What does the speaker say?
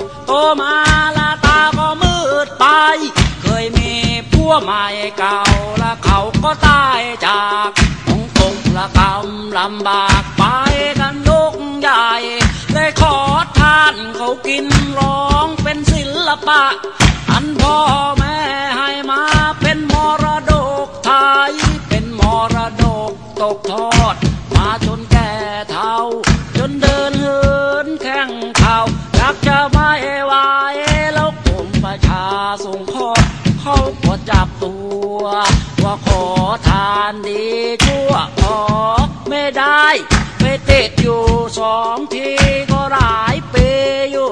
ขวบโตมาละตาก็มืดไป เคยมีผัวใหม่เก่าและเขาก็ตายจากตรงตรงละกำลำบากไปกันยกใหญ่ได้ขอทานเขากินร้องเป็นศิลปะ อันพ่อแม่ให้มาเป็นมรดกไทยเป็นมรดกตกทอ เขาก็จับตัว ว่าขอทานดีชั่วขอไม่ได้ไปติดอยู่สองทีก็หลายปีอยู่